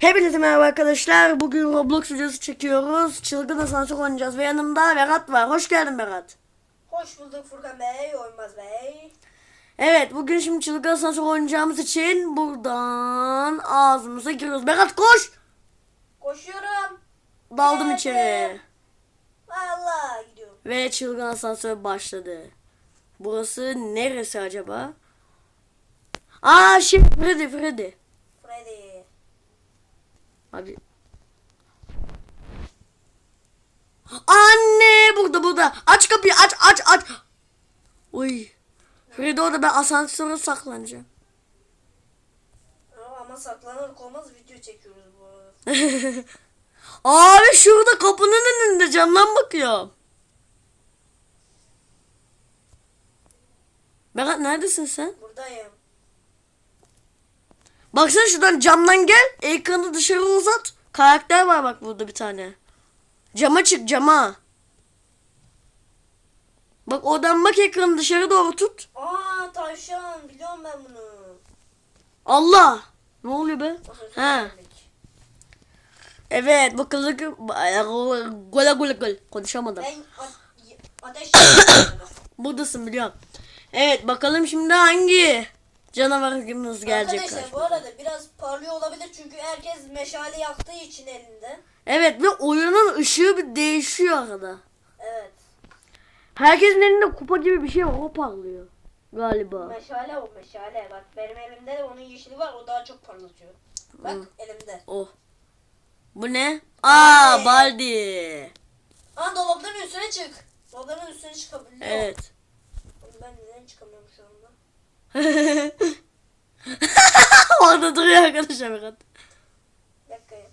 Hepinize merhaba arkadaşlar. Bugün Roblox videosu çekiyoruz. Çılgın asansör oynayacağız ve yanımda Berat var. Hoş geldin Berat. Hoş bulduk Furkan Bey, Oymaz Bey. Evet bugün şimdi çılgın asansör oynayacağımız için buradan ağzımıza giriyoruz. Berat koş. Koşuyorum. Daldım Evet. içeri. Vallahi gidiyorum. Ve çılgın asansör başladı. Burası neresi acaba? Aa şey Freddy. Freddy. Abi. Anne burada burada. Aç kapıyı aç aç aç. Uy. Freddy orada ben asansöre saklanacağım. Ama, saklanır olmaz video çekiyoruz bu arada. Abi şurada kapının önünde camdan bakıyorum. Berat neredesin sen? Buradayım. Baksana şuradan camdan gel. Ekranı dışarı uzat. Karakter var bak burada bir tane. Cama çık cama. Bak oradan bak ekranı dışarı doğru tut. Aa tavşan biliyorum ben bunu. Allah. Ne oluyor be? Ha. Evet bakalım. Gola gola gol. Konuşamadım. Ben ateş. Buradasın biliyorum. Evet bakalım şimdi hangi canavarımız gelecek Arkadaşlar bu karşımıza. arada biraz parlıyor olabilir çünkü herkes meşale yaktığı için elinde. Evet ve oyunun ışığı bir değişiyor arada. Evet. Herkesin elinde kupa gibi bir şey var o parlıyor. Galiba. Meşale o meşale. Bak benim elimde de onun yeşili var o daha çok parlatıyor. Bak Hı. elimde. Oh. Bu ne? Aa Baldi. Baldi. Aa dolapların üstüne çık. Dolapların üstüne çıkabiliyor. Evet. Ben neden çıkamıyorum şu anda? Orada duruyor arkadaşlar Berat.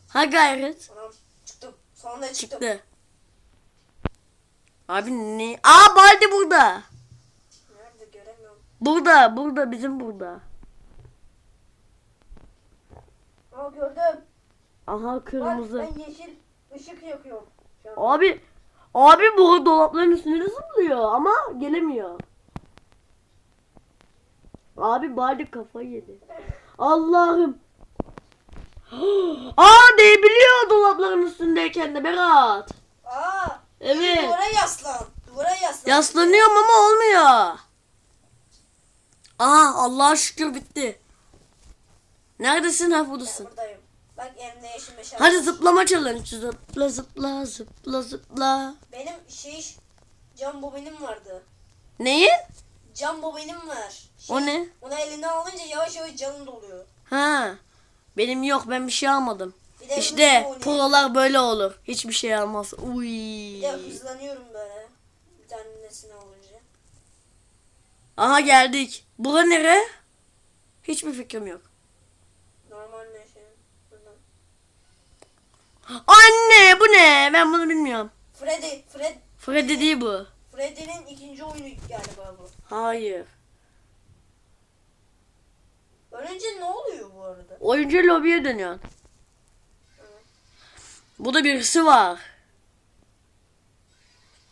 Ha gayret. Anam çıktım. Sonunda çıktım. Çıktı. Abi ne? Aa Baldi burada. Nerede göremiyorum. Burada, burada, bizim burada. Aa gördüm. Aha Bak kırmızı. ben yeşil ışık yakıyorum. Abi, abi bu dolapların üstüne de zıplıyor ama gelemiyor. Abi Baldi kafayı yedi. Allah'ım. Aa değbiliyor dolapların üstündeyken de Berat. Aa. Evet. Duvara yaslan. Duvara yaslan. Yaslanıyorum ama olmuyor. Aha Allah'a şükür bitti. Neredesin ha Ben buradasın. buradayım. Bak elimde yeşil meşale. Hadi zıplama challenge. Zıpla zıpla zıpla zıpla. Benim şey cam bobinim vardı. Neyi? Cam bobinim var. Şey, O ne? Onu eline alınca yavaş yavaş canın doluyor. Ha. Benim yok ben bir şey almadım. Bir İşte prolar böyle olur. Hiçbir şey almaz. Uy. Bir de hızlanıyorum böyle. Bir tanesini alınca. Aha geldik. Bura nere? Hiçbir fikrim yok. Normal neşe. Buradan. Anne bu ne? Ben bunu bilmiyorum. Freddy, Fred, Freddy değil bu. Freddy'nin ikinci oyunu galiba bu. Hayır. Ölünce ne oluyor bu arada? Oyuncu lobiye dönüyorsun. Burada birisi var.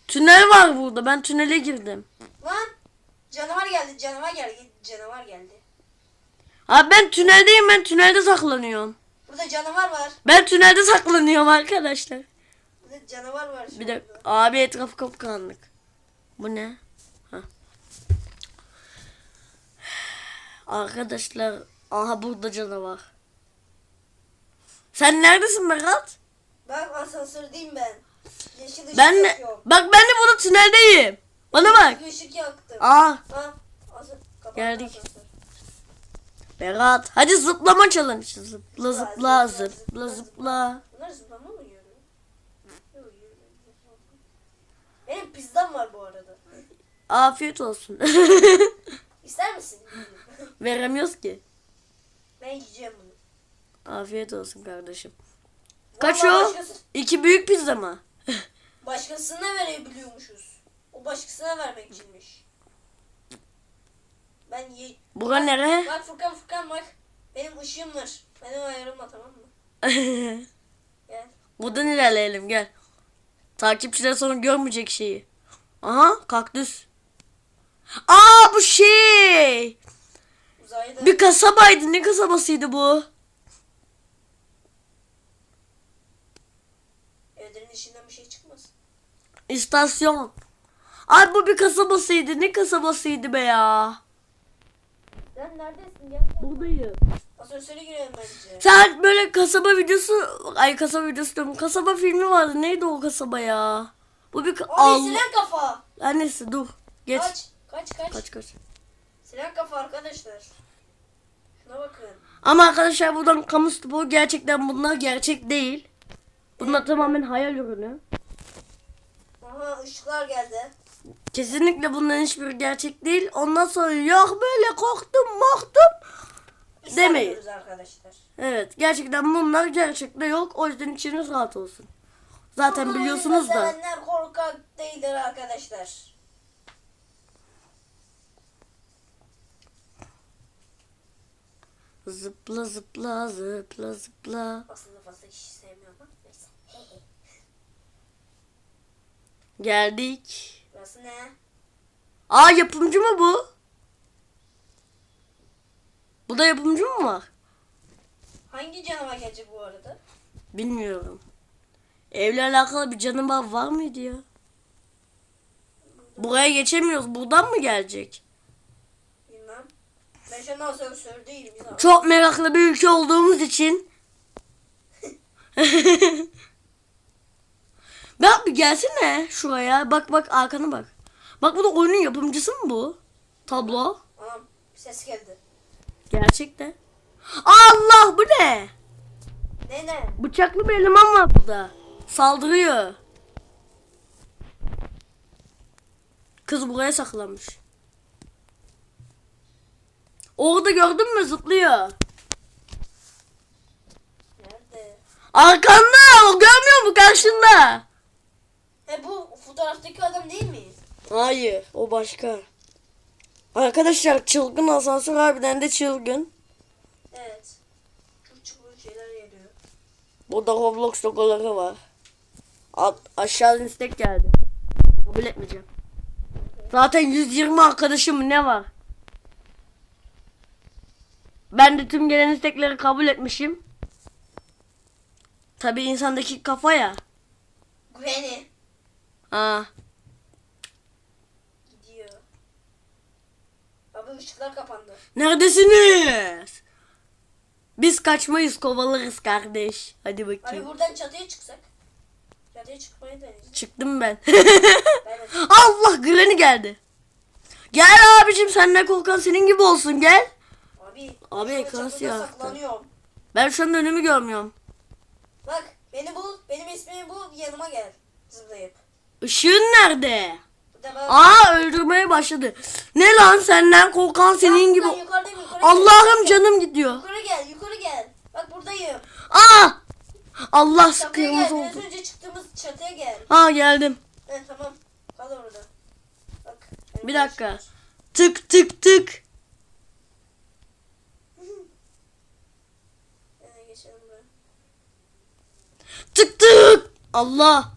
Tünel var burada. Ben tünele girdim. Lan canavar geldi, canavar geldi, canavar geldi. Abi ben tüneldeyim. Ben tünelde saklanıyorum. Burada canavar var. Ben tünelde saklanıyorum arkadaşlar. Burada canavar var. Bir de abi etrafı kapkaranlık. Bu ne? Ha. Arkadaşlar aha burada canavar. Sen neredesin Berat? Bak asansördeyim ben. Yeşil ışık Ben de bak ben de burada tüneldeyim. Bana bak. Yeşil ışık yaktım. Aa Ha, Geldik. asansör. Berat hadi zıplama challenge. Zıpla Zıpla, zıpla zıpla, zıpla zıpla, zıpla. Bunlar zıplama mı yiyor? Yok, yiyor. Benim pizzam var bu arada. Afiyet olsun. İster misin? Veremiyoruz ki. ben yiyeceğim bunu. Afiyet olsun kardeşim. Kaç Vallahi o? Başkası, İki büyük pizza mı? başkasına verebiliyormuşuz. O başkasına vermek içinmiş. Ben ye... Bura nere? Bak Furkan Furkan bak. Benim ışığım var. Benim ayarıma tamam mı? Gel. Buradan ilerleyelim gel. Takipçiler sonra görmeyecek şeyi. Aha kaktüs. Aa bu şey. Uzayda. Bir kasabaydı. Ne kasabasıydı bu? Evlerin içinden bir şey çıkmaz. İstasyon. Ay bu bir kasabasıydı. Ne kasabasıydı be ya? Sen neredesin? Gel gel. Buradayım. Asansöre girelim bence. Sen böyle kasaba videosu, ay kasaba videosu diyorum. Kasaba filmi vardı. Neydi o kasaba ya? Bu bir Abi Allah. siren kafa. Annesi dur. Geç. Kaç. Kaç kaç. Kaç kaç. Siren kafa arkadaşlar. Şuna bakın. Ama arkadaşlar buradan kamu sporu gerçekten bunlar gerçek değil. Bunlar tamamen hayal ürünü. Aha ışıklar geldi. Kesinlikle bunların hiçbiri gerçek değil. Ondan sonra yok böyle korktum korktum. Biz Demeyin. sanıyoruz arkadaşlar. Evet gerçekten bunlar gerçekte yok. O yüzden içiniz rahat olsun. Zaten Ama biliyorsunuz da. Sevenler korkak değildir arkadaşlar. Zıpla zıpla zıpla zıpla. Aslında fazla kişi sevmiyorum ama neyse. Geldik. Burası ne? Aa yapımcı mı bu? Bu da yapımcı mı var? Hangi canavar gelecek bu arada? Bilmiyorum. Evle alakalı bir canavar var mıydı ya? Buraya geçemiyoruz. Buradan mı gelecek? Bilmem. Ben şu an asansör değilim. ya. Çok meraklı bir ülke olduğumuz için. Bak bir gelsene şuraya. Bak bak arkana bak. Bak bu da oyunun yapımcısı mı bu? Tablo. Anam ses geldi. Gerçekten. Allah bu ne? Ne ne? Bıçaklı bir eleman var burada. Saldırıyor. Kız buraya saklanmış. Orada gördün mü zıplıyor. Nerede? Arkanda o görmüyor mu karşında? E bu fotoğraftaki adam değil mi? Hayır o başka. Arkadaşlar çılgın asansör harbiden de çılgın. Evet. Çok çubuğu şeyler geliyor. Burada Roblox logoları var. Alt, aşağıdan istek geldi. Kabul etmeyeceğim. Zaten 120 arkadaşım ne var? Ben de tüm gelen istekleri kabul etmişim. Tabi insandaki kafa ya. Granny. Aa, Gidiyor. Abi ışıklar kapandı. neredesiniz? Biz kaçmayız kovalarız kardeş. Hadi Abi bakayım. buradan çatıya çıksak. Çıkmayı deneyeceğiz. Çıktım ben. Ben Allah Granny geldi. Gel abicim sen ne korkan senin gibi olsun gel. Abi. Abi ekran siyah. Ben şu an önümü görmüyorum. Bak beni bul. Benim ismimi bul. Yanıma gel. Zıplayıp. Işığın nerede? Aa öldürmeye başladı. Ne lan senden korkan senin gibi. Allah'ım canım gidiyor. Yukarı gel yukarı gel. Bak buradayım. Aa! Allah. Biraz oldu. Çatıya gel. Ha geldim. He tamam. Kal orada. Bak. Bir dakika. Tık tık tık. Tık tık. Allah.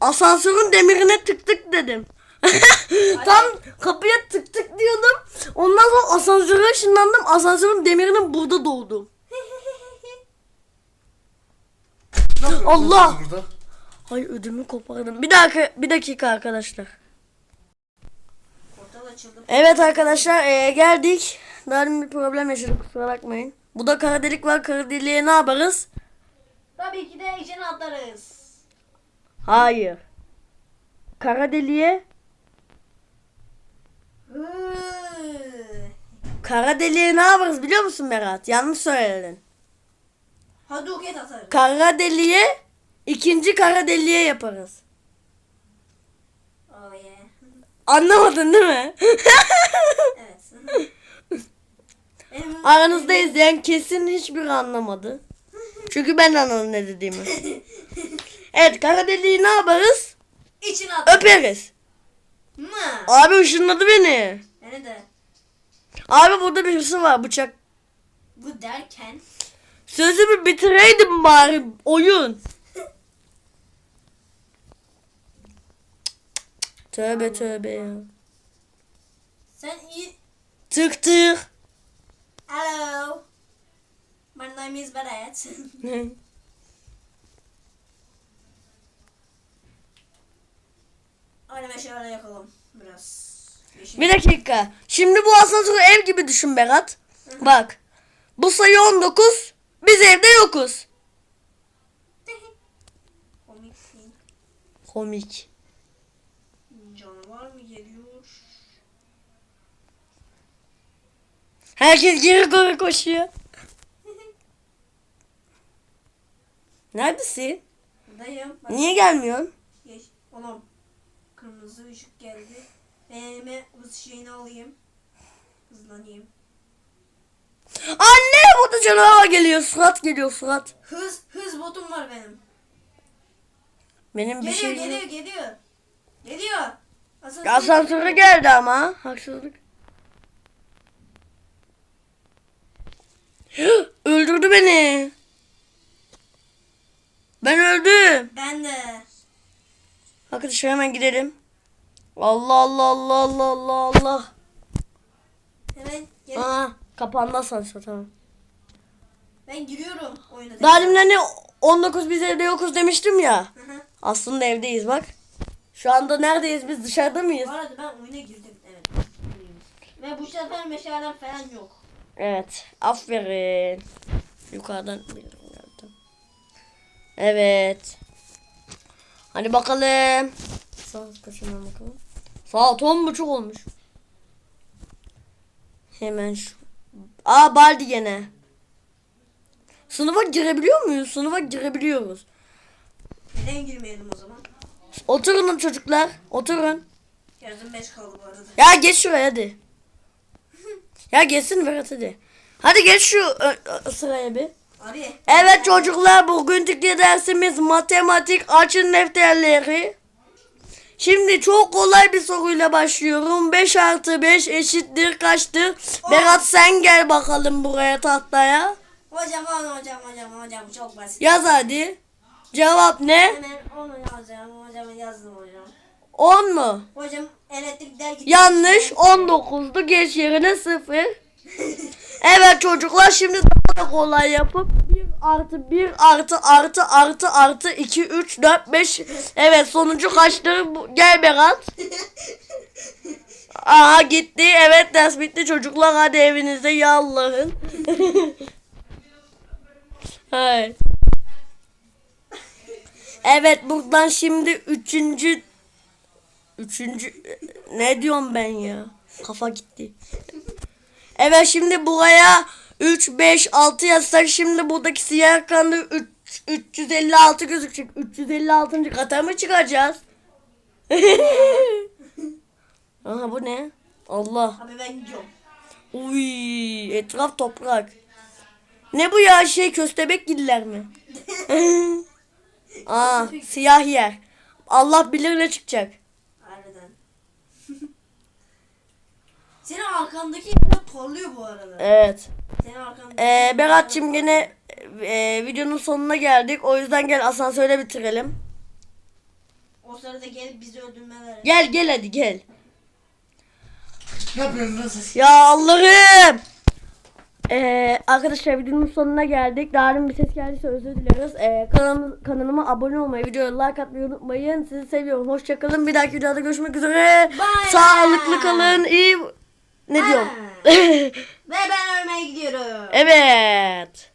Asansörün demirine tık tık dedim. Tam kapıya tık tık diyordum. Ondan sonra asansöre ışınlandım. Asansörün demirinin burada doğdum. Ne yapıyorsunuz Allah! siz Burada? Ödümü kopardım. Bir dakika, bir dakika arkadaşlar. Portal açıldı. Evet arkadaşlar eee, geldik. Daha demin bir problem yaşadık kusura bakmayın. Bu da kara delik var. Kara deliğe ne yaparız? Tabii ki de içine atlarız. Hayır. Kara deliğe kara deliğe ne yaparız biliyor musun Berat? Yanlış söyledin. Hadouken atarız. Kara deliğe ikinci kara deliğe yaparız. Oh yeah. Anlamadın değil mi? Evet. Aranızda izleyen kesin hiçbir anlamadı. Çünkü ben anladım ne dediğimi. Evet kara deliği ne yaparız? İçine atarız. Öperiz. Mı? Abi ışınladı beni. Beni de. Abi burada birisi var bıçak. Bu derken Sözümü bitireydim bari oyun. tövbe tövbe ya. Sen iyi... Tık tık. Hello. My name is Berat. Oynama şöyle yakalım biraz. Bir dakika. Şimdi bu asansörü ev gibi düşün Berat. Bak. Bu sayı 19. Biz evde yokuz. Komiksin. Komik. Canavar mı geliyor? Herkes geri doğru koşuyor. Neredesin? Buradayım. Bak, Niye gelmiyorsun? Geç. Oğlum. Kırmızı ışık geldi. Ben elime hız şeyini alayım. Hızlanayım. Anne burada canavar geliyor. Surat geliyor surat. Hız, hız botum var benim. Benim bir Geliyor, şey geliyor, geliyor. Geliyor. Asansör. Asansöre geldi ama. Haksızlık. Öldürdü beni. Ben öldüm. Ben de. Arkadaşlar hemen gidelim. Allah Allah Allah Allah Allah Allah. Hemen gel. Aa, kapandı asansör tamam. Ben giriyorum oyuna. Daha demin hani 19 biz evde yokuz demiştim ya. Hı hı. Aslında evdeyiz bak. Şu anda neredeyiz biz dışarıda mıyız? Bu arada ben oyuna girdim. Evet. Ve bu sefer meşalem falan yok. Evet. Aferin. Yukarıdan geldi. Evet. Hadi bakalım. Saat kaçından bakalım. Saat on buçuk olmuş. Hemen şu. Aa Baldi gene. Sınıfa girebiliyor muyuz? Sınıfa girebiliyoruz. Neden girmeyelim o zaman? Oturun çocuklar. Oturun. Yardım 5 kaldı bu arada. Ya geç şuraya hadi. Ya geçsin Berat hadi. Hadi geç şu ö- ö- sıraya bir. Abi. Evet çocuklar bugünkü dersimiz matematik açın defterleri. Şimdi çok kolay bir soruyla başlıyorum. 5 artı 5 eşittir kaçtır? Berat sen gel bakalım buraya tahtaya. Hocam onu hocam hocam hocam çok basit. Yaz hadi. Cevap ne? Hemen onu yazacağım hocam yazdım hocam. 10 mu? Hocam elektrikler gitti. Yanlış 19'du geç yerine 0. Evet çocuklar şimdi daha da kolay yapıp 1 artı 1 artı artı artı artı 2 3 4 5 Evet sonucu kaçtır? Bu- Gel Berat. Aha gitti. Evet ders bitti çocuklar hadi evinize yallayın. Hayır. Evet buradan şimdi üçüncü Üçüncü ne diyorum ben ya? Kafa gitti. Evet şimdi buraya 3 5 6 yazsak şimdi buradaki siyah ekranda 3 356 gözükecek. 356. kata mı çıkacağız? Aha bu ne? Allah. Abi ben gidiyorum. Uy, etraf toprak. Ne bu ya şey köstebek giller mi? Aa, siyah yer. Allah bilir ne çıkacak. Harbiden. Senin arkandaki yerler parlıyor bu arada. Evet. Ee, Berat'cığım gene e, videonun sonuna geldik. O yüzden gel asansöre bitirelim. O sırada gelip bizi öldürmeler. Gel gel hadi gel. Ne yapıyorsun nasıl? Ya Allah'ım. Ee, arkadaşlar videonun sonuna geldik. Daha bir ses geldiyse özür dileriz. Ee, kanalım, kanalıma abone olmayı, videoya like atmayı unutmayın. Sizi seviyorum. Hoşçakalın. Bir dahaki videoda görüşmek üzere. Bye. Sağlıklı kalın. İyi... Ne diyorum? Ve ben ölmeye gidiyorum. evet.